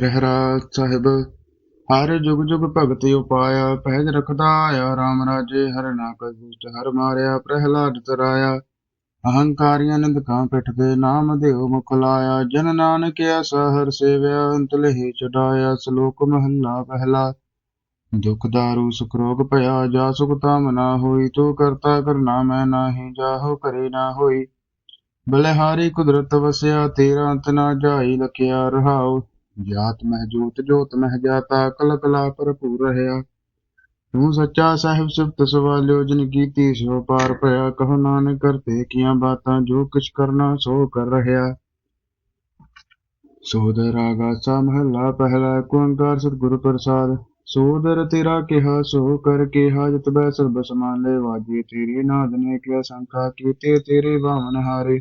ਰਹਿਰਾ ਸਾਹਿਬ, ਹਰ ਜੁਗ ਜੁਗ ਭਗਤੀ ਉਪਾਇਆ, ਪਹਿਜ ਰਖਦਾ ਆਇਆ RAM ਰਾਜੇ, ਹਰ ਨਾਕ ਦੁਸ਼ਟ, ਹਰ ਮਾਰਿਆ ਪ੍ਰਹਿਲਾਦ ਤਰਾਇਆ। ਅਹੰਕਾਰੀਆਂ ਨਿੰਦਕਾਂ ਪਿੱਠ ਦੇ ਨਾਮ ਦੇਉ ਮੁਖ ਲਾਇਆ। ਜਨ ਨਾਨਕ ਐਸਾ ਹਰ ਸੇਵਿਆ ਅੰਤ ਲਹੀ ਚੜਾਇਆ ਸ਼ਲੋਕ ਮਹੱਲਾ ਪਹਿਲਾ। ਦੁਖ ਦਾਰੂ, ਸੁਖ ਰੋਗ ਭਇਆ, ਜਾ ਸੁਖ ਤਾਮ ਨਾ ਹੋਈ, ਤੂੰ ਕਰਤਾ ਕਰਨਾ ਮੈਂ ਨਾਹੀ, ਜਾਹੋ ਕਰੇ ਨਾ ਹੋਈ। ਬਲਿਹਾਰੀ ਕੁਦਰਤ ਵਸਿਆ, ਤੇਰਾ ਅੰਤ ਨਾ ਜਾਈ, ਲਖਿਆ ਰਹਾਉ। ਜਾਤ ਮਹਿ ਜੋਤ ਜੋਤ ਮਹਿ ਜਾਤਾ ਕਲ ਕਲਾ ਭਰਪੂਰ ਰਹਾ ਤੂੰ ਸੱਚਾ ਸਾਹਿਬ ਸਿਫਤ ਸਵਾਲਿਓ ਜਿਨ ਕੀਤੀ ਸੋ ਪਾਰ ਭਇਆ ਕਹੋ ਨਾਨਕ ਕਰਤੇ ਕੀਆਂ ਬਾਤਾਂ ਜੋ ਕਿਛ ਕਰਨਾ ਸੋ ਕਰ ਰਹਾ ਸੋਦਰ ਆਗਾਸਾ ਮਹੱਲਾ ਪਹਿਲਾ ਓੰਕਾਰ ਸਤਿਗੁਰ ਪ੍ਰਸਾਦ ਸੋਦਰ ਤੇਰਾ ਕਿਹਾ ਸੋ ਕਰ ਕਿਹਾ ਜਤ ਬੈ ਸਰਬ ਸਮਾਲੇ ਵਾਜੇ ਤੇਰੇ ਨਾਦ ਨੇ ਕਿਆ ਸੰਖਾ ਕੀਤੇ ਤੇਰੇ ਬਾਵਨ ਹਾਰੇ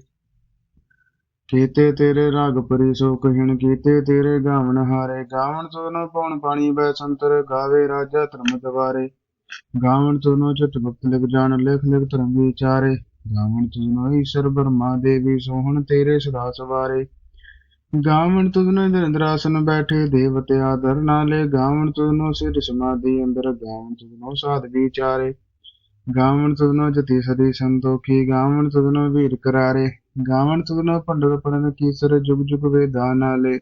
ਕੀਤੇ ਤੇਰੇ ਰਾਗ ਪਰੀ ਸੋ ਕਹਿਣ ਕੀਤੇ ਤੇਰੇ ਗਾਵਨ ਹਾਰੇ। ਗਾਵਨ ਸੋਨੋ ਪਉਣ ਪਾਣੀ ਬੈ ਸੰਤਰ, ਗਾਵੇ ਰਾਜਾ ਧਰਮ ਦਵਾਰੇ ਗਾਵਨ ਸੋਨੋ ਚਿਤ ਗੁਪਤ ਲਿਖ ਜਾਣ, ਲਿਖ ਲਿਖ ਧਰਮ ਵਿਚਾਰੇ। ਗਾਵਨ ਸੋਨੋ ਈਸ਼ਰ ਬਰਮਾ ਦੇਵੀ, ਸੋਹਣ ਤੇਰੇ ਸਦਾ ਸਵਾਰੇ ਗਾਵਣ ਤੁਧਨੋ ਨਿਰੰਦਰਾਸਨ ਬੈਠੇ, ਦੇਵਤੇ ਆਦਰ ਨਾਲੇ। ਗਾਵਨ ਤੁਧਨੋ ਸਿਰ ਸਮਾਧੀ ਅੰਦਰ, ਗਾਵਣ ਤੁਧਨੋ ਸਾਧ ਵਿਚਾਰੇ। ਗਾਵਨ ਤੁਧਨੋ ਜਤੀ ਸਦੀ ਸੰਤੋਖੀ ਗਾਵਨ ਤੁਧਨੋ ਵੀਰ ਕਰਾਰੇ? ਗਾਵਨ ਤੁਧਨੋ ਪੰਡਰ ਪੜਨ ਕੀਸਰ ਜੁਗ ਜੁਗ ਵੇਦਾਂ ਨਾਲੇ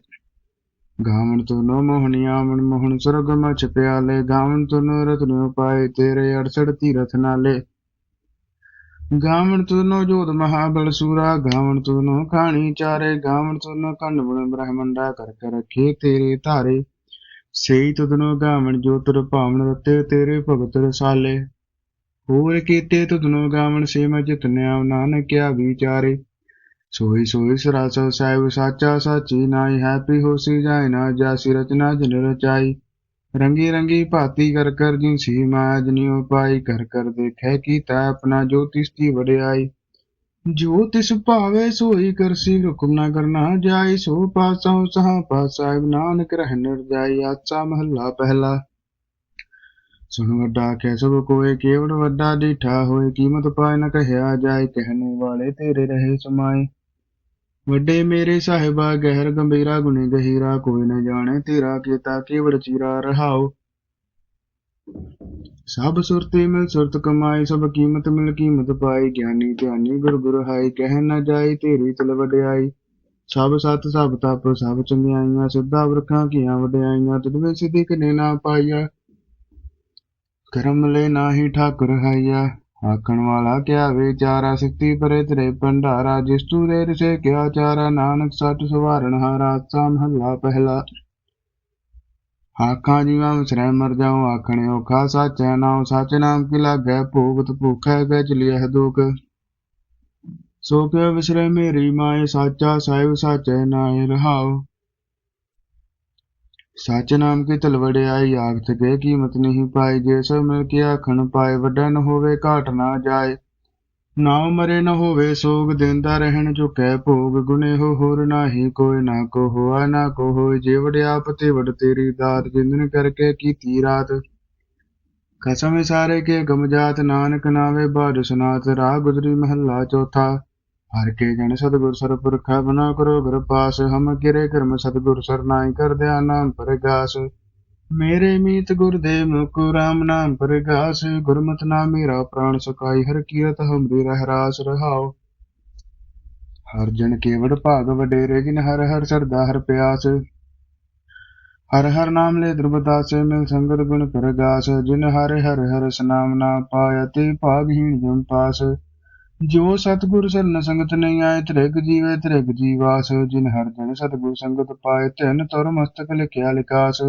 ਗਾਵਨ ਤੁਧਨੋ ਮੋਹਣਿਆ ਮਨ ਮੋਹਣ ਸਰਗ ਮਚ ਪਿਆਲੇ? ਗਾਵਨ ਤੁਧਨੋ ਰਤਨਿ ਪਾਏ ਤੇਰੇ 68 ਤੀਰਥ ਨਾਲੇ? ਗਾਵਣ ਤੁਨੋ ਜੋਤ ਮਹਾਬਲ ਸੂਰਾ? ਗਾਵਣ ਤੁਨੋ ਖਾਣੀ ਚਾਰੇ? ਗਾਵਣ ਤੁਨੋ ਕੰਨ ਬਣ ਬ੍ਰਹਮੰਡਾ ਕਰ ਕਰ ਰਖੇ ਤੇਰੇ ਧਾਰੇ? ਸਈ ਤੁਧਨੋ ਗਾਵਣ ਜੋਤਰ ਭਾਵਨ ਰਤੇ ਤੇਰੇ ਭਗਤ ਰਸਾਲੇ? ਹੋਰ ਕੀਤੇ ਤੁਧਨੋ ਗਾਵਣ ਸੇ ਮੈਂ ਜਿਤਨਿਆ ਨਾਨਕਿਆ ਵਿਚਾਰੇ। ਸੋਈ ਸੋਈ ਸਰਾਸਾ ਸਾਹਿਬ ਸਾਚਾ ਸਾਚੀ ਨਾਈ ਹੈਪੀ ਹੋਸੀ ਜਾਏ ਨਾ ਜਾਸੀ ਰਚਨਾ ਜਨ ਰਚਾਈ। ਰੰਗੀ ਰੰਗੀ ਭਾਤੀ ਕਰ ਕਰ ਜਿਨ ਸੀ ਮਾਜ ਨਿਉ ਪਾਈ ਕਰ ਕਰ ਦੇਖੈ ਕੀਤਾ ਆਪਣਾ ਜੋ ਤਿਸ ਦੀ ਵਡਿਆਈ। ਜੋ ਤਿਸ ਭਾਵੇ ਸੋਈ ਕਰਸੀ ਹੁਕਮ ਨਾ ਕਰਨਾ ਜਾਈ ਸੋ ਪਾਸੋਂ ਸਹਾ ਪਾਸ ਨਾਨਕ ਰਹਿ ਨਿਰਜਾਈ ਆਚਾ ਮਹੱਲਾ ਪਹਿਲਾ। ਸੁਣ ਵੱਡਾ ਕਹਿ ਸਭ ਕੋਏ ਕੇਵੜ ਵੱਡਾ ਡੀਠਾ ਹੋਏ, ਕੀਮਤ ਪਾਏ ਨ ਕਹਿਆ ਜਾਏ, ਕਹਿਣੇ ਵਾਲੇ ਤੇਰੇ ਰਹੇ ਸਮਾਏ। ਵੱਡੇ ਮੇਰੇ ਸਾਹਿਬਾ, ਗਹਿਰ ਗੰਭੀਰਾ, ਗੁਣੀ ਗਹੀਰਾ, ਕੋਈ ਨ ਜਾਣੇ ਤੇਰਾ ਕੀਤਾ ਕੇਵੜ ਚੀਰਾ ਰਹਾਉ ਸਭ ਸੁਰਤੀ ਮਿਲ ਸੁਰਤ ਕਮਾਈ ਸਭ ਕੀਮਤ ਮਿਲ ਕੀਮਤ ਪਾਈ ਗਿਆਨੀ ਧਿਆਨੀ ਗੁਰ ਗੁਰ ਹਾਈ ਕਹਿ ਨ ਜਾਈ ਤੇਰੀ ਤਲ ਵਡਿਆਈ। ਸਭ ਸਤ, ਸਭ ਤਪ, ਸਭ ਚੰਗਿਆਈਆਂ, ਸਿੱਧਾ ਵਰਖਾਂ ਕੀਆਂ ਵਡਿਆਈਆਂ ਤੁਧ ਵਿੱਚ ਸਿੱਧੀ ਕਨੇ ਨਾ ਪਾਈਆ ਕਰਮ ਲੈ ਨਾਹੀ ਠਾਕੁਰ ਹਾਈਆ ਆਖਣ ਵਾਲਾ ਕਿਆ ਵਿਚਾਰਾ ਸਿੱਤੀ ਪਰੇ ਤੇਰੇ ਭੰਡਾਰਾ, ਜਿਸ ਤੂ ਦੇ ਰਿਸੇ ਕਿਆ ਚਾਰਾ, ਨਾਨਕ ਸੱਚ ਸਵਾਰਨ ਹਾਰਾ ਆਸਾ ਮਹੱਲਾ ਪਹਿਲਾ। ਆਖਾਂ ਜੀਵਾਂ ਵਿਸਰੈ ਮਰ ਜਾਉ, ਆਖਣੇ ਔਖਾ ਸਾਚੈ ਨਾਉ ਸਚ ਨਾਮ ਕੀ ਲਾਗੈ, ਭੋਗਤ ਭੁਖੈ ਗੈ ਚਲਿਐ ਦੁਖ। ਸੋ ਕਿਉ ਵਿਸਰੈ ਮੇਰੀ ਮਾਏ, ਸਾਚਾ ਸਾਹਿਬ ਸਾਚੈ ਨਾਏ ਰਹਾਉ। ਸੱਚ ਨਾਮ ਕੀ ਤਲਵੜਿਆਈ ਆਖਤ ਕੇ ਕੀਮਤ ਨਹੀਂ ਪਾਈ, ਜੇ ਸੋ ਮਿਲ ਕੇ ਆਖਣ ਪਾਏ, ਵੱਡਾ ਨ ਹੋਵੇ, ਘਾਟ ਨਾ ਜਾਏ। ਨਾਉ ਮਰੇ ਨ ਹੋਵੇ, ਸੋਗ ਦਿੰਦਾ ਰਹਿਣ ਝੁਕੈ ਭੋਗ। ਗੁਨੇ ਹੋ ਹੋਰ ਨਾਹੀ, ਕੋਈ ਨਾ ਕੋ ਹੋਆ, ਨਾ ਕੋ ਹੋਇ ਜੇ ਵਡਿਆਪ ਤੇ ਵਡ ਤੇਰੀ ਦਾਤ ਜਿੰਦਨ ਕਰਕੇ ਕੀਤੀ ਰਾਤ। ਕਸਮ ਸਾਰੇ ਕੇ ਗਮਜਾਤ ਨਾਨਕ ਨਾਵੇ ਬਾਦ ਸੁਨਾਤ, ਰਾਹ ਗੁਜਰੀ ਮਹੱਲਾ ਚੌਥਾ। ਹਰ ਕੇ ਜਨ ਸਤਿਗੁਰ ਸਰਪੁਰਖਾ ਬਨਾ ਕਰੋ ਘਰ ਹਮ ਕਿਰੇ ਕਰਮ ਸਤਿਗੁਰ ਸਰਨਾਈ ਕਰ ਦਿਆ ਨਾਮ ਪਰਗਾਸ। ਮੇਰੇ ਮੀਤ ਗੁਰ ਦੇ ਰਾਮ ਨਾਮ ਪਰਗਾਸ, ਗੁਰਮਤਿ ਨਾਮ ਮੇਰਾ ਪ੍ਰਾਣ ਸੁਕਾਈ, ਹਰ ਕੀਰਤ ਹਮਰੀ ਰਹਿ ਰਾਸ ਰਹਾਉ। ਹਰ ਜਨ ਕੇਵੜ ਭਾਗ ਵਡੇਰੇ, ਜਿਨ ਹਰ ਹਰ ਸਰਦਾ ਹਰ ਪਿਆਸ। ਹਰ ਹਰ ਨਾਮ ਲੈ ਦਰਬਦਾਸ ਮਿਲ ਸੰਗਤ ਗੁਣ ਪਰਗਾਸ। ਜਿਨ ਹਰ ਹਰ ਹਰ ਸਨਾਮ ਨਾ ਪਾਇ ਤੇ ਭਾਗਹੀਣ ਜਮ ਪਾਸ। ਜੋ ਸਤਿਗੁਰ ਸਰਨ ਸੰਗਤ ਨਹੀਂ ਆਏ, ਤ੍ਰਿਗ ਜੀਵੇ, ਤ੍ਰਿਗ ਜੀਵਾਸ, ਜਿਨ ਹਰ ਜਨ ਸਤਿਗੁਰ ਸੰਗਤ ਪਾਏ ਤਿਨ ਤੁਰ ਮਸਤਕ ਲਿਖਿਆ ਲਿਕਾਸ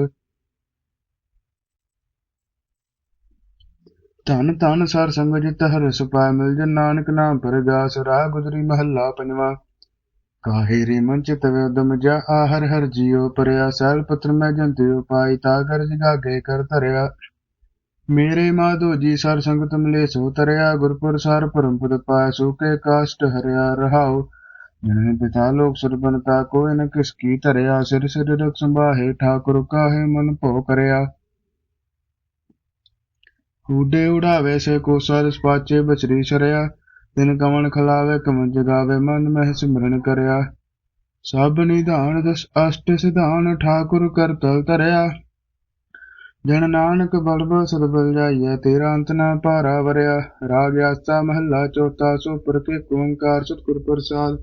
ਧਨ ਧਨ ਸਰ ਸੰਗ ਜਿਤ ਹਰ ਸੁਪਾਇ ਮਿਲ ਜਨ ਨਾਨਕ ਨਾਮ ਪਰਗਾਸ, ਰਾਹ ਗੁਜਰੀ ਮਹੱਲਾ ਪੰਜਵਾ। ਕਾਹੇ ਰੇ ਮਨ ਚਿਤ ਉਦਮ ਜਾ ਆ ਹਰ ਹਰ ਜੀਉ ਪਰਿਆ ਸੈਲ ਪਤਰ ਮੈਂ ਜੰਤੇ ਪਾਈ, ਤਾ ਕਰ ਜਗਾ ਗਏ ਕਰ ਧਰਿਆ। ਮੇਰੇ ਮਾਧੋ ਜੀ ਸਰ ਸੰਗਤ ਮਿਲੇ ਸੋ ਤਰਿਆ, ਗੁਰਪੁਰ ਸਰ ਪਰਮ ਪਦ ਪਾਇ ਸੁਕੇ ਕਾਸ਼ਟ ਹਰਿਆ ਰਹਾਉ। ਜਨ ਪਿਤਾ ਲੋਕ ਸਰਬਨਤਾ ਕੋਈ ਨ ਕਿਸ ਕੀ ਧਰਿਆ, ਸਿਰ ਸਿਰ ਰਖ ਸੰਭਾਹੇ, ਠਾਕੁਰ ਕਾਹੇ ਮਨ ਭੋ ਕਰਿਆ। ਕੂਡੇ ਉਡਾਵੇ ਸੇ ਕੋ ਸਰ, ਸਪਾਚੇ ਬਚਰੀ ਸਰਿਆ। ਤਿਨ ਕਵਣ ਖਲਾਵੇ ਕਮਨ ਜਗਾਵੇ ਮਨ ਮਹਿ ਸਿਮਰਨ ਕਰਿਆ। ਸਭ ਨਿਧਾਨ ਦਸ ਅਸ਼ਟ ਸਿਧਾਨ, ਠਾਕੁਰ ਕਰਤਲ ਧਰਿਆ। ਜਨ ਨਾਨਕ ਬਲਬ ਸਦਬਲ ਜਾਈਐ ਤੇਰਾ ਅੰਤ ਨਾ ਭਾਰਾ ਵਰਿਆ ਰਾਗ ਆਸਾ ਮਹੱਲਾ ਚੌਥਾ, ਸੋ ਪ੍ਰਕੇ ਓੰਕਾਰ, ਸਤਿਗੁਰ ਪ੍ਰਸਾਦ।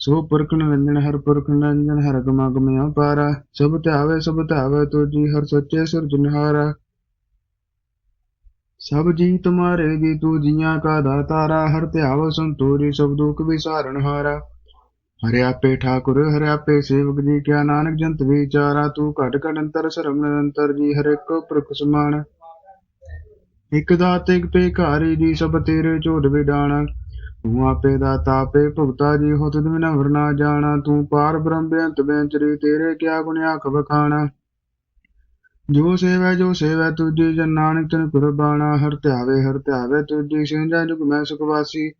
ਸੋ ਪੁਰਖ ਨਿਰੰਜਨ, ਹਰ ਪੁਰਖ ਨਿਰੰਜਨ, ਹਰ ਗਮਾ ਗਮਿਆ ਪਾਰਾ। ਸਭ ਧਿਆਵੇ ਸਭ ਧਿਆਵੇ ਤੁਜੀ ਹਰ ਸੱਚੇ ਸਿਰਜਨਹਾਰਾ ਸਭ ਜੀ ਤੁਮਾਰੇ ਜੀ ਤੂੰ ਜੀਆਂ ਕਾ ਦਾਤਾਰਾ ਹਰ ਧਿਆਵ ਸੰਤੋਰੀ, ਸਭ ਦੁਖ ਵਿਸਾਰਨ ਹਾਰਾ। ਹਰਿ ਆਪੇ ਠਾਕੁਰ, ਹਰਿ ਆਪੇ ਸੇਵਕ ਜੀ, ਕਿਆ ਨਾਨਕ ਜੰਤ ਵਿਚਾਰਾ, ਤੂੰ ਘਟ ਘਟ ਅੰਤਰ, ਸਰਮ ਨਿਰੰਤਰ ਜੀ, ਹਰ ਇੱਕ ਪ੍ਰਖ ਸਮਾਨ। ਇਕ ਦਾਤ, ਇਕ ਭੇਖਾਰੀ ਜੀ, ਸਭ ਤੇਰੇ ਝੋਟ ਵਿਡਾਣਾ। ਤੂੰ ਆਪੇ ਦਾਤਾ, ਆਪੇ ਭੁਗਤਾ ਜੀ, ਹੋ ਤੁਧ ਬਿਨਾ ਵਰਨਾ ਜਾਣਾ। ਤੂੰ ਪਾਰ ਬ੍ਰਹਮ ਬੇਅੰਤ ਬੇਅੰਤਰੀ ਤੇਰੇ ਕਿਆ ਗੁਣ ਆਖ ਵਖਾਣਾ ਜੋ ਸੇਵੈ ਜੋ ਸੇਵੈ ਤੁਜੀ ਜਨ ਨਾਨਕ ਤਨ ਕੁਰਬਾਨਾ ਹਰ ਧਿਆਵੇ ਹਰ ਧਿਆਵੇ ਤੁਜੀ ਸਿੰਜਾ ਜੁਗ ਮੈਂ ਸੁਖਵਾਸੀ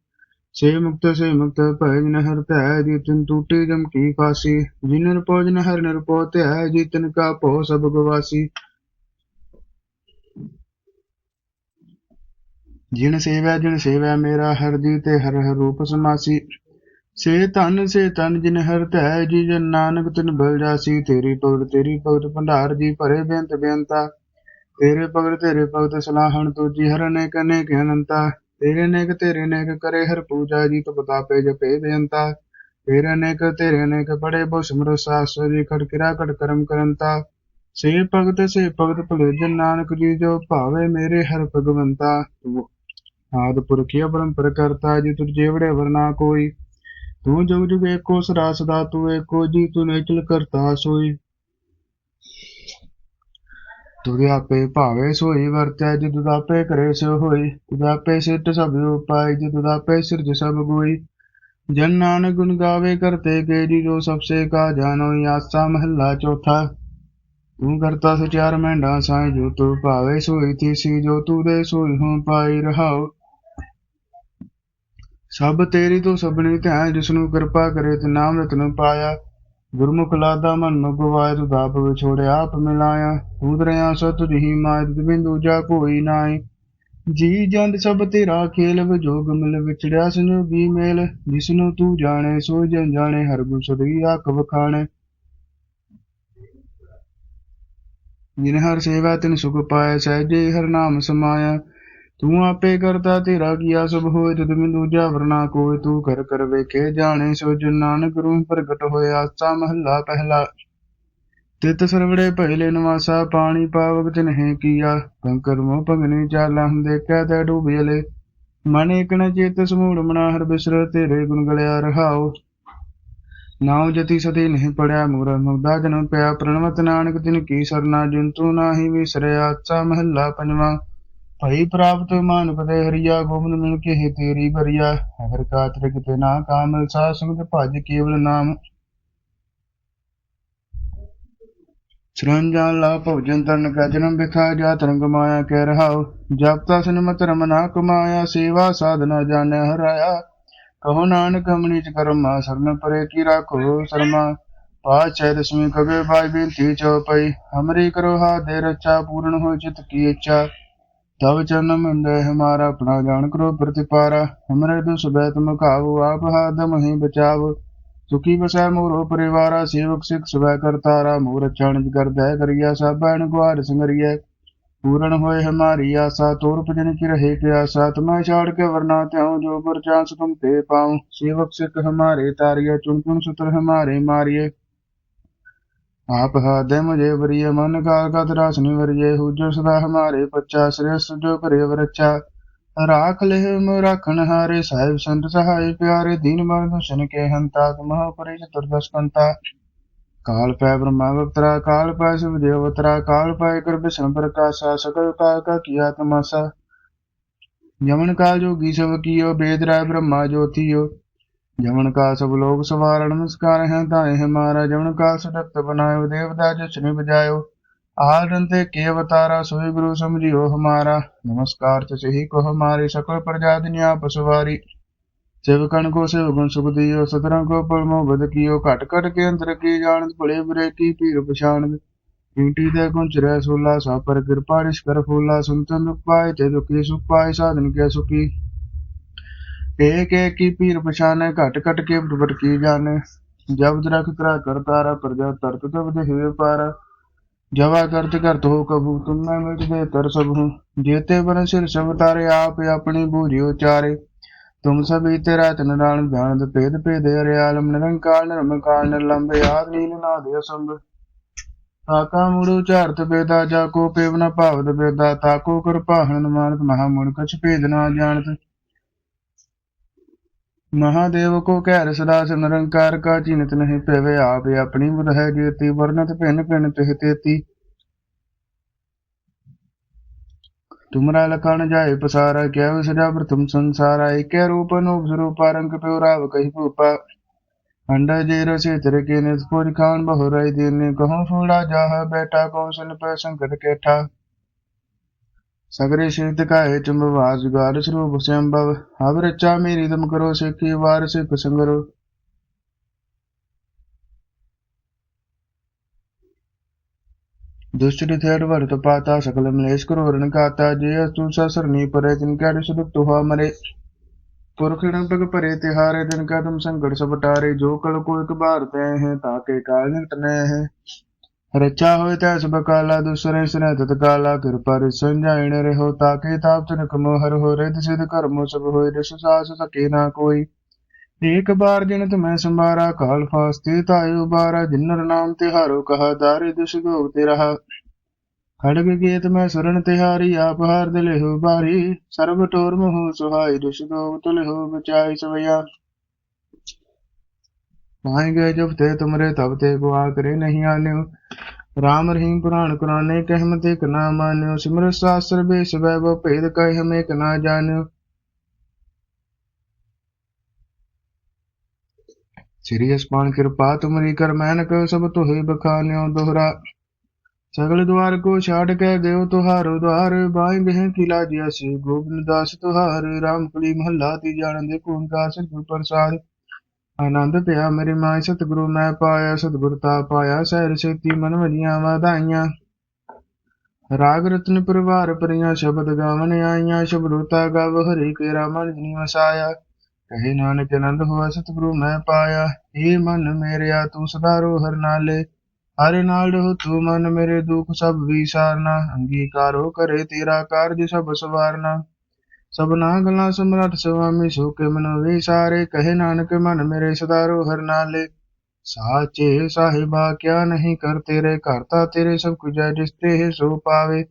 ਸੇ ਮੁਕਤ ਸੇ ਮੁਕਤ ਭੈ ਜਿਨ ਹਰ ਧੈ ਜੀ ਤਿਨ ਟੂਟੀ ਜਮ ਕੀ ਫਾਸੀ। ਜਿਨ ਨਿਰਪੋ ਜਿਨ ਹਰ ਨਿਰਪੋ ਧੈ ਜੀ ਤਿਨ ਕਾ ਭੋ ਸਭ ਗਵਾਸੀ। ਜਿਨ ਸੇਵੈ ਜਿਨ ਸੇਵੈ ਮੇਰਾ ਹਰ ਜੀ ਤੇ ਹਰ ਹਰ ਰੂਪ ਸਮਾਸੀ। ਸੇ ਧਨ ਸੇ ਤਨ ਜਿਨ ਹਰ ਧੈ ਜੀ ਜਨ ਨਾਨਕ ਤਿਨ ਬਲ ਜਾਸੀ। ਤੇਰੀ ਭਗਤ ਤੇਰੀ ਭਗਤ ਭੰਡਾਰ ਜੀ ਭਰੇ ਬੇਅੰਤ ਬੇਅੰਤਾ। ਤੇਰੇ ਭਗਤ ਤੇਰੇ ਭਗਤ ਸਲਾਹਣ ਤੁਜੀ ਹਰ ਅਨੇਕ ਅਨੇਕ ਅਨੰਤਾ। ਤੇਰੇ ਨੇਕ ਤੇਰੇ ਨੇਕ ਕਰੇ ਹਰ ਪੂਜਾ ਜੀ ਤਪ ਤਾਪੇ ਜਪੇ ਬੇਅੰਤਾ। ਤੇਰੇ ਨੇਕ ਤੇਰੇ ਨੇਕ ਬੜੇ ਬਹੁ ਸਿਮਰ ਸਾਸਰੀ ਸੇ ਭਗਤ ਸੇ ਭਗਤ ਭਲੇ ਜਨ ਨਾਨਕ ਜੀ ਜੋ ਭਾਵੇ ਮੇਰੇ ਹਰ ਭਗਵੰਤਾ। ਤੂੰ ਆਦ ਪੁਰਖੀ ਅਪਰੰਪਰ ਕਰਤਾ ਜੀ ਤੁਰ ਜੇਵੜੇ ਵਰਨਾ ਕੋਈ। ਤੂੰ ਜੁਗ ਜੁਗ ਏਕੋ ਸਦਾ ਸਦਾ ਤੂੰ ਏਕੋ ਜੀ ਤੂੰ ਨੇਚਲ ਕਰਤਾ ਸੋਈ। ਤੁਦੇ ਆਪੇ ਸੋਈ ਵਰਤੈ ਜਿ ਆਪੇ ਕਰੇ ਸੋ ਹੋਈ ਤੁਦੇ ਆਪੇ ਸਭ ਉਪਾਇ ਜਿ ਆਪੇ ਸਿਰਜ ਸਭ ਗੋਈ। ਜਨ ਨਾਨਕ ਗੁਣ ਗਾਵੇ ਕਰਤੇ ਕੇ ਜੋ ਸਭ ਸੇ ਕਾ ਜਾਨੋ ਆਸਾ ਮਹੱਲਾ ਚੌਥਾ। ਤੂੰ ਕਰਤਾ ਸਚਾਰ ਮਹਿੰਡਾ ਸਾਈ, ਜੋ ਤੂੰ ਭਾਵੇ ਸੋਈ, ਤੀਸੀ ਜੋ ਤੂੰ ਦੇ ਸੋਈ ਹੂੰ ਪਾਈ ਰਹਾਉ ਸਭ ਤੇਰੀ ਤੋਂ ਸਭਨੀ ਧਿਆਨ, ਜਿਸਨੂੰ ਕਿਰਪਾ ਕਰੇ ਤੇ ਨਾਮ ਰਤਨ ਪਾਇਆ। ਗੁਰਮੁਖ ਲਾਦਾ ਮਨ ਮੁਗਵਾਇ ਤੂੰ ਦਾਪ ਵਿਛੋੜਿਆ, ਆਪ ਮਿਲਾਇਆ। ਤੂੰ ਦਰਿਆ ਸੋ ਤੁਝੀ ਮਾਇ ਬਿੰਦੂ ਜਾ ਕੋਈ ਨਾਈ ਜੀ ਜੰਦ ਸਭ ਤੇਰਾ ਖੇਲ, ਵਿਜੋਗ ਮਿਲ ਵਿਚੜਿਆ ਸੰਜੋਗੀ ਮੇਲ। ਜਿਸਨੂੰ ਤੂੰ ਜਾਣੇ, ਸੋ ਜਨ ਜਾਣੇ, ਹਰ ਗੁਣ ਸਦੀ ਆਖ ਵਖਾਣੇ। ਜਿਨ ਹਰ ਸੇਵਾ ਤਿਨ ਸੁਖ ਪਾਏ ਸਹਿਜੇ ਹਰ ਨਾਮ ਸਮਾਇਆ। ਤੂੰ ਆਪੇ ਕਰਤਾ ਤੇਰਾ ਕੀਆ ਸਭ ਹੋਏ ਤਦ ਮੈਂ ਦੂਜਾ ਵਰਨਾ ਕੋਈ ਤੂੰ ਕਰ ਕਰ ਵੇਖੇ ਜਾਣੇ ਸੋ ਜਨ ਨਾਨਕ ਰੂਹ ਪ੍ਰਗਟ ਹੋਇਆ ਆਸਾ ਮਹੱਲਾ ਪਹਿਲਾ। ਤਿਤ ਸਰਵੜੇ ਪਹਿਲੇ ਨਿਵਾਸਾ, ਪਾਣੀ ਪਾਵਕ ਤਿਨਹਿ ਕੀਆ ਕੰਕਰ ਮੋ ਭਗਨੀ ਚਾਲਾ ਦੇਖਿਆ ਤੇ ਡੂਬੇਲੇ ਮਨ ਇਕ ਨ ਚੇਤ ਸਮੂੜ ਮਨਾ ਹਰ ਬਿਸਰ, ਤੇਰੇ ਗੁਣ ਗਲਿਆ ਰਹਾਉ। ਨਾਉ ਜਤੀ ਸਦੀ ਨਹੀਂ ਪੜਿਆ, ਮੂਰ ਮੁਗਦਾ ਜਨਮ ਪਿਆ, ਪ੍ਰਣਵਤ ਨਾਨਕ ਤਿਨ ਕੀ ਸਰਨਾ, ਜੰਤੂ ਨਾਹੀ ਵਿਸਰਿਆ, ਆਸਾ ਮਹੱਲਾ ਪੰਜਵਾਂ। ਭਈ ਪ੍ਰਾਪਤ ਮਾਨ ਪਤੇ ਹਰੀਆ ਗੋਬਿੰਦ ਮਿਲ ਕੇ ਹੈ ਤੇਰੀ ਬਰੀਆ ਅਗਰ ਕਾਤਰ ਕਿਤੇ ਨਾ ਕਾਮਲ ਸਾ ਸੰਗਤ ਭਜ ਕੇਵਲ ਨਾਮ। ਸਰੰਜਾ ਲਾ ਭੋਜਨ ਤਨ ਕਾ ਜਨਮ ਬਿਖਾ ਜਾ ਤਰੰਗ ਮਾਇਆ ਕਹਿ ਰਹਾਉ। ਜਪ ਤਾ ਸਨਮ ਧਰਮ ਨਾ ਕਮਾਇਆ, ਸੇਵਾ ਸਾਧਨਾ ਜਾਣੈ ਹਰਾਇਆ। ਕਹੋ ਨਾਨਕ ਹਮਣੀ ਚ ਕਰਮਾ, ਸਰਨ ਪਰੇ ਕੀ ਰਾਖੋ ਸਰਮਾ। ਪਾਛੈ ਦਸਵੀਂ ਕਵੇ ਬਾਈ ਬੇਨਤੀ ਚਉਪਈ ਹਮਰੀ ਕਰੋ ਹਾ ਦੇ ਰਚਾ ਪੂਰਨ ਹੋ ਚਿਤ ਕੀ ਇੱਛਾ। ਤਬ ਚਰਨ ਮੰਦੇ ਹਮਾਰਾ ਆਪਣਾ ਜਾਣ ਕਰੋ ਪ੍ਰਤਿਪਾਰਾ, ਹਮਰੇ ਦੁਸ ਬੈਤ ਮੁਖਾਵੋ ਆਪ ਹਾਦਮ ਹੀ ਬਚਾਵ। ਸੁਖੀ ਬਸੈ ਮੋਰੋ ਪਰਿਵਾਰਾ, ਸੇਵਕ ਸਿਖ ਸਵੈ ਕਰਤਾਰਾ ਮੋਰ ਚਣਜ ਕਰਦੈ ਕਰਿਆ ਸਭੈਣ ਗੁਆਰ ਸੰਗਰੀਐ। ਪੂਰਨ ਹੋਏ ਹਮਾਰੀ ਆਸਾ, ਤੋਰ ਭਜਨ ਕੀ ਰਹੇ ਕੇ ਆਸਾ ਛਾੜ ਕੇ ਵਰਨਾ ਤਿਉ, ਜੋ ਗੁਰ ਚਾਂਸ ਤੁਮ ਤੇ ਪਾਉ। ਸੇਵਕ ਸਿਖ ਹਮਾਰੇ ਤਾਰਿਆ ਚੁਣ ਚੁਣ ਸੁਤਰ ਹਮਾਰੇ ਮਾਰਿਏ आप हादे मुझे वरिय मन काल का त्रासनि वरिय हुजो सदा हमारे पच्चा श्रेष्ठ जो करे वरच्चा राख ले राखन हारे साहिब संत सहाय प्यारे दीन बंधु सन के हंता तुम परि चतुर्दश कंता काल पै ब्रह्मा अवतरा काल पै शिव देव अवतरा काल पै कर विष्णु प्रकाशा सकल काल का किया तमाशा यमन काल जोगी सब कियो वेद राय ਜਮਨ ਕਾਸ ਲੋਕ ਸਵਾਰ, ਨਮਸਕਾਰ ਹੈ ਤਾਂ ਇਹ ਮਹਾਰਾ ਜਮਨ ਕਾਸ ਦਤ ਬਨਾਇਓ, ਦੇਵਤਾ ਜਸਨੇ ਬਜਾਇਓ ਆਰਨ ਤੇ ਕੇ ਅਵਤਾਰਾ, ਸੋਈ ਗੁਰੂ ਸਮਝਿਓ ਹਮਾਰਾ। ਨਮਸਕਾਰ ਤਸਹੀ ਕੋ ਹਮਾਰੀ, ਸਕਲ ਪ੍ਰਜਾ ਦਿਨ ਆਪ ਸਵਾਰੀ। ਸੇਵਕਣ ਕੋ ਸੇਵਗੁਣ ਸੁਖ ਦਿਓ ਸਤਰੰ ਕੋ ਪਰਮੋ ਬਦ ਕੀਓ। ਘਟ ਘਟ ਕੇ ਅੰਦਰ ਕੀ ਜਾਣਤ ਭਲੇ ਬੁਰੇ ਕੀ ਪੀਰ ਪਛਾਣਤ ਕੀਟੀ ਦੇ ਗੁੰਚ ਰਹਿ ਸੋਲਾ ਸਾ ਪਰ ਕਿਰਪਾ ਰਿਸ਼ ਕਰ ਫੋਲਾ, ਸੰਤਨ ਦੁਖ ਪਾਏ ਤੇ ਦੁਖੀ ਸੁਖ ਪਾਏ, ਸਾਧਨ ਕੇ ਸੁਖੀ। एक एक की पीर पछाने घट घट के भटकी जाने ਜਬ ਰਖ ਕਰਾ ਕਰਤਾਰਾ ਪ੍ਰਜਾ ਤਰਤ ਤਬ ਦੇਹ ਪਾਰਾ जवा करत करत हो कबू तुम मैं मिट दे तर सब हूँ जेते बन सिर सब तारे आप अपनी बूझी उचारे तुम सब तेरा तन जान भेद भेद हरे आलम निरंकार निरमकार निर्लंब याद नील नाद असंभ ताका मुड़ु चारत बेदा जाको पेव न पावत बेदा ताको कृपा हनुमानत महामुन कछ भेद ना जानत महादेव ਮਹਾਦੇਵ ਕੋ ਕਹਿਰ ਸਦਾ ਸਿਮਰੰਕਾਰ ਕਾ ਚੀਨਤ ਨਹੀਂ ਪਵੇ, ਆਪ ਆਪਣੀ ਬੁਧ ਹੈ ਜੇਤੀ ਵਰਨਤ ਭਿੰਨ ਭਿੰਨ ਤਿਹ ਤੇਤੀ। ਤੁਮਰਾ ਲਖਣ ਜਾਏ ਪਸਾਰਾ, ਕਿਆ ਸਦਾ ਪ੍ਰਥਮ ਸੰਸਾਰਾ, ਏਕੈ ਰੂਪ ਅਨੂਪ ਸਰੂਪ ਰੰਗ ਪਿਉ ਰਾਵ ਕਹੀ ਭੂਪਾ। ਅੰਡਾ ਜੇ ਰਸੇ ਤਰ ਕੇ ਨਿਤ ਖਾਨ ਬਹੁ ਰਾਈ ਦੇਨੇ, ਕਹੋ ਫੂੜਾ ਜਾਹ ਬੈਠਾ ਕਉ ਸੁਨ ਪੈ ਸੰਗਤ ਕੇਠਾ। का है चुंबवास जुगार स्वरूप संभव अब रचा मेरी दम करो सिखी वार सिख संगरो दुष्ट थेट वर्त पाता सकल मलेश करोरण काता जे अस्तु सरनी परे तिनका सुख तुहा मरे पुरखिण पग परे तिहारे दिन का तुम संकट सब टारे जो कल को एक बार तय है ਰਚਾ ਹੋਇ ਤੈ ਸਭ ਕਾਲਾ ਦੁਸਰੇ ਸਨੇ ਤਤ ਕਾਲਾ ਕਿਰਪਾ ਰਿ ਸੰਜਾਇਣ ਰਹੋ ਤਾਕੇ ਤਾਪ ਤਨ ਕਮੋ ਹਰ ਹੋ ਰਿਦ ਸਿਧ ਕਰਮੋ ਸਭ ਹੋਇ ਰਿਸ ਸਾਸ ਸਕੇ ਨਾ ਕੋਈ। ਏਕ ਬਾਰ ਜਿਨਤ ਮੈਂ ਸੰਭਾਰਾ, ਕਾਲ ਫਾਸਤੇ ਤਾਇਓ ਬਾਰਾ ਜਿਨਰ ਨਾਮ ਤਿਹਾਰੋ ਕਹਾ ਦਾਰੇ ਦੁਸ ਗੋਗ ਤੇ ਰਹਾ। ਖੜਗ ਗੀਤ ਮੈਂ ਸੁਰਨ ਤਿਹਾਰੀ ਆਪ ਹਾਰ ਦਿਲੇ ਹੋ ਬਾਰੀ। ਸਰਬ ਟੋਰ ਮੋਹ ਸੁਹਾਈ ਦੁਸ ਗੋਗ ਤੁਲ ਹੋ ਬਚਾਈ ਸਵਿਆ सवैया पाएंगे जब ते तुमरे तब ते को आकरे नहीं आने राम रहीम पुराण कुराने कहमते कना मान्यो सिमर शास्त्र बेस वैभव भेद कह हमें कना जान्यो श्री अस्मान कृपा तुमरी कर मैन कहो सब तो ही बखान्यो दोहरा सगल द्वार को छाड़ के गयो तुहारो द्वार बाई बहन की लाजिया से गोविंद दास तुहार राम कुली महला ती जान दे कौन का ਆਨੰਦ ਪਿਆ ਮੇਰੀ ਮਾਈ ਸਤਿਗੁਰੂ ਮੈਂ ਪਾਇਆ, ਸਤਿਗੁਰ ਤਾ ਪਾਇਆ ਸਹਿਰ ਸੇਤੀ ਮਨ ਵਜੀਆਂ ਵਧਾਈਆਂ। ਰਾਗ ਰਤਨ ਪਰਵਾਰ ਪਰਿਆ ਸ਼ਬਦ ਗਾਵਨ ਆਈਆਂ, ਸ਼ਬਦੂਤਾ ਗਾਵ ਹਰੀ ਕੇ ਰਾਮਨ ਜਿਨੀ ਵਸਾਇਆ। ਕਹੇ ਨਾਨਕ ਆਨੰਦ ਹੋਆ, ਸਤਿਗੁਰੂ ਮੈਂ ਪਾਇਆ ਏ ਮਨ ਮੇਰਿਆ, ਤੂੰ ਸਦਾ ਰੋ ਹਰ ਨਾਲੇ। ਹਰੇ ਨਾਲ ਰਹੋ ਤੂੰ ਮਨ ਮੇਰੇ ਦੁੱਖ, ਸਭ ਵਿਸਾਰਨਾ। ਅੰਗੀਕਾਰੋ ਕਰੇ ਤੇਰਾ ਕਾਰਜ, ਸਭ ਸਵਾਰਨਾ। ਸਭਨਾ ਗੱਲਾਂ ਸਮਰੱਥ ਸੁਆਮੀ ਸੋ ਕੇ ਮਨੋ ਵਿਸਾਰੇ ਕਹੇ ਨਾਨਕ ਮਨ ਮੇਰੇ ਸਦਾਰੋ ਹਰ ਨਾਲੇ। ਸਾਚੇ ਸਾਹਿਬਾ, ਕਿਆ ਨਹੀਂ ਕਰ ਤੇਰੇ ਘਰ ਤਾ ਤੇਰੇ ਸਭ ਕੁਝ ਹੈ ਜਿਸ ਤੇ ਸੋ ਪਾਵੇ।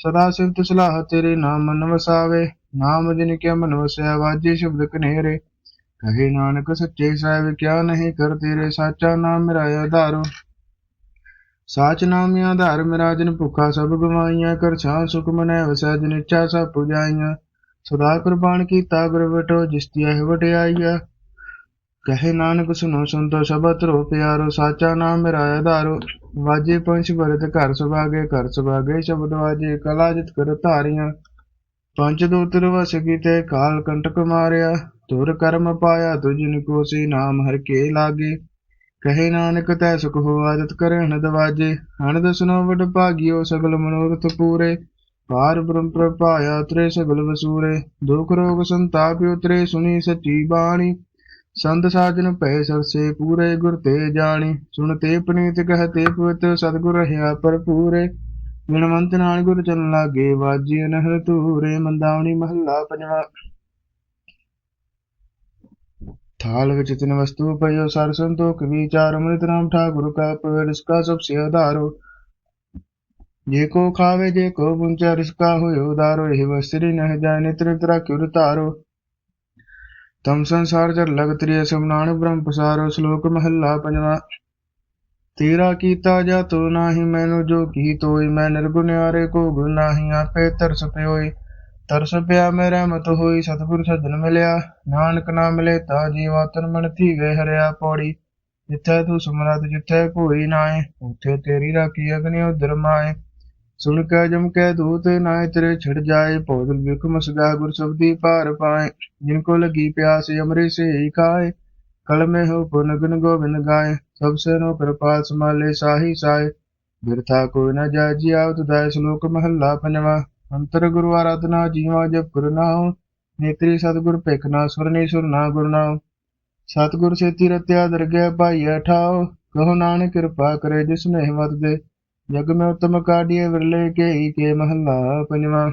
ਸਦਾ ਸਿਫਤ ਸਲਾਹ ਤੇਰੇ ਨਾਮ ਮਨ ਵਸਾਵੇ ਨਾਮ ਜਿਨ ਕੇ ਮਨ ਵਸਿਆ, ਵਾਜੇ ਸ਼ਬਦ ਕਨੇਰੇ। ਕਹੇ ਨਾਨਕ ਸੱਚੇ ਸਾਹਿਬ, ਕਿਆ ਨਹੀਂ ਕਰ ਤੇਰੇ ਸਾਚਾ ਨਾਮ ਮੇਰਾ ਆਧਾਰੋ। ਸਾਚ ਨਾਮ ਆਧਾਰ, ਮੇਰਾ ਜਿਨ ਭੁੱਖਾ ਸਭ ਗਵਾਈਆਂ ਕਰ ਛਾਂ ਸੁਖ ਮਨੈ, ਵਸੈ ਜਿਨ ਇੱਛਾ ਸਭ ਪੁਜਾਈਆਂ। ਸਦਾ ਕੁਰਬਾਨ ਕੀਤਾ ਗੁਰ ਜਿਸ ਦੀ ਇਹ ਵਡਿਆਈਆ ਕਹੇ ਨਾਨਕ, ਸੁਣੋ ਸੰਤੋ ਸਬਦ ਰੋ ਪਿਆਰੋ, ਸਾਚਾ ਨਾਮ ਮੇਰਾ ਆਧਾਰੋ। ਵਾਜੇ ਪੰਛ ਵਰਤ ਘਰ ਸੁਭਾਗੇ ਘਰ ਸੁਭਾਗੇ ਸ਼ਬਦ ਵਾਜੇ, ਕਲਾ ਜਿਤ ਕਰ ਧਾਰੀਆਂ। ਪੰਜ ਦੂਤਰ ਵਸ ਕੀਤੇ, ਕਾਲ ਕੰਟਕ ਮਾਰਿਆ। ਤੁਰ ਕਰਮ ਪਾਇਆ, ਤੁਜਿਨ ਕੋ ਸੀ ਨਾਮ ਹਰ ਕੇ ਲਾਗੇ। ਕਹੇ ਨਾਨਕ, ਤੈ ਸੁਖ ਹੋ ਆਦਤ ਕਰੇ ਹਨਦ ਵਾਜੇ ਹਨਦ ਸੁਨੋ ਵਡ ਭਾਗਿਓ ਸਗਲ ਮਨੋਰਥ ਪੂਰੇ। ਪਾਰ ਬ੍ਰਹਮ ਪ੍ਰਭਾਇਆ ਤ੍ਰੇ ਸਗਲ ਵਸੂਰੇ ਦੁਖ ਰੋਗ ਸੰਤਾਪਿ ਉਤਰੇ ਸੁਣੀ ਸਚੀ ਬਾਣੀ ਸੰਤ ਸਾਜਨ ਭੈ ਸਰਸੇ ਪੂਰੇ ਗੁਰ ਤੇ ਜਾਣੀ ਸੁਣ ਤੇ ਪਨੀਤ ਕਹ ਤੇ ਪਵਿੱਤ ਸਤਗੁਰ ਰਹਾ ਭਰਪੂਰੇ ਗੁਣਵੰਤ ਨਾਲ ਗੁਰ ਚਨ ਲਾਗੇ ਵਾਜੀ ਅਨਹਰ ਤੂਰੇ ਮੰਦਾਵਣੀ ਮਹੱਲਾ ਪੰਜਵਾ ਥਾਲ ਵਿੱਚ ਤਿੰਨ ਵਸਤੂ ਪਈਓ ਸਰ ਸੰਤੋਖ ਵਿਚਾਰ ਅਮ੍ਰਿਤ ਨਾਮ ਠਾਕੁਰ ਕਾ ਪਵਿੱਤ ਸਭ ਸੇ ਆਧਾਰੋ જે કો ખાવે જે કો ਰਿਸਕਾ રિસકા હોય ઉદારો એ વસ્ત્રી નહ જાને ત્રિતરા ક્યુર તારો તમ સંસાર જર લગ ત્રિય સમનાણ બ્રહ્મ પસારો શ્લોક મહલ્લા ਪੰਜਵਾ ਤੇਰਾ ਕੀਤਾ ਜਾ ਤੋ ਨਾਹੀ ਮੈਨੂੰ ਜੋ ਕੀ ਤੋਈ ਮੈਂ ਨਿਰਗੁਣਿਆਰੇ ਕੋ ਗੁਣ ਨਾਹੀ ਆਪੇ ਤਰਸ ਪਿਓਈ ਤਰਸ ਪਿਆ ਮੈਂ ਮਤ ਹੋਈ ਸਤਿਗੁਰ ਸਜਣ ਮਿਲਿਆ ਨਾਨਕ ਨਾਮ ਮਿਲੇ ਤਾ ਜੀਵਾ ਤਨ ਮਨ ਥੀ ਵੇ ਹਰਿਆ ਪੌੜੀ ਜਿੱਥੇ ਤੂੰ ਸਮਰਤ ਜਿੱਥੇ ਕੋਈ ਨਾਏ ਉਥੇ ਤੇਰੀ ਰਾਖੀ ਅਗਨੀ ਉਦਰ ਮਾਏ ਸੁਣ ਕੈ ਜਮ ਕੈ ਦੂਤ ਨਾਇ ਤਰੇ ਛਿੜ ਜਾਏ ਭੋਜਨ ਵਿਖ ਮਸਗਾ, ਗੁਰ ਸਬਦੀ ਪਾਰ ਪਾਏ। ਜਿਨ ਕੋ ਲਗੀ ਪਿਆਸ, ਅਮਰੀ ਸੇ ਖਾਏ। ਕਲ ਮੈਂ ਹੋ ਪੁਨ ਗੁਣ ਗੋਬਿੰਦ ਗਾਏ। ਸਭ ਸੇ ਨੋ ਕਿਰਪਾ ਸਮਾਲੇ ਸਾਹੀ ਸਾਏ। ਬਿਰਥਾ ਕੋਈ ਨ ਜਾਜੀ, ਆਉਤ ਦਾਇ ਸ਼ਲੋਕ ਮਹੱਲਾ ਪੰਜਵਾ। ਅੰਤਰ ਗੁਰੂ ਆਰਾਧਨਾ ਜੀਵਾ, ਜਪ ਗੁਰ ਨਾਉ। ਨੇਤਰੀ ਸਤਗੁਰ ਭੇਖਨਾ ਸੁਰਨੀ ਸੁਰਨਾ ਗੁਰ ਨਾਉ। ਸਤਗੁਰ ਸੇਤੀ ਰਤਿਆ, ਦਰਗਹਿ ਭਾਈ ਅਠਾਉ। ਕਹੋ ਨਾਨਕ ਕਿਰਪਾ ਕਰੇ, ਜਿਸ ਨੇ ਹਿੰਮਤ ਦੇ। ਜਗ ਮੈਂ ਉਤਮ ਕਾਢੀਏ ਵਿਰਲੇ ਕੇ ਕੇ ਮਹੱਲਾ ਪੰਜਵਾਂ।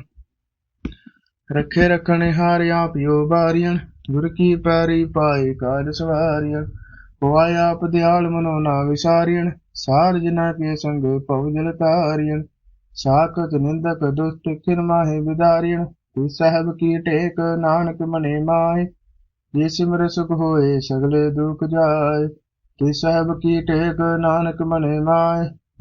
ਰੱਖੇ ਰੱਖਣੇ ਹਾਰ ਆਪਿਓ ਬਾਰੀਆਂ ਗੁਰ ਕੀ ਪੈਰੀ ਪਾਏ ਕਾਜ ਸਵਾਰੀਆਂ। ਹੋਆ ਆਪ ਦਿਆਲ ਮਨੋ ਨਾ ਵਿਸਾਰੀਣ ਸਾਰ ਜਿਨਾ ਕੇ ਸੰਗ ਭਉ ਜਲ ਤਾਰੀਣ ਸਾਖਤ ਨਿੰਦਕ ਦੁਸ਼ਟ ਕਿਨ ਮਾਹੇ ਵਿਦਾਰੀਣ ਤਿਸ ਸਹਿਬ ਕੀ ਟੇਕ ਨਾਨਕ ਮਨੇ ਮਾਏ ਜੇ ਸਿਮਰ ਸੁਖ ਹੋਏ ਸਗਲੇ ਦੁਖ ਜਾਏ ਤਿਸ ਸਾਹਿਬ ਕੀ ਟੇਕ ਨਾਨਕ ਮਨੇ ਮਾਏ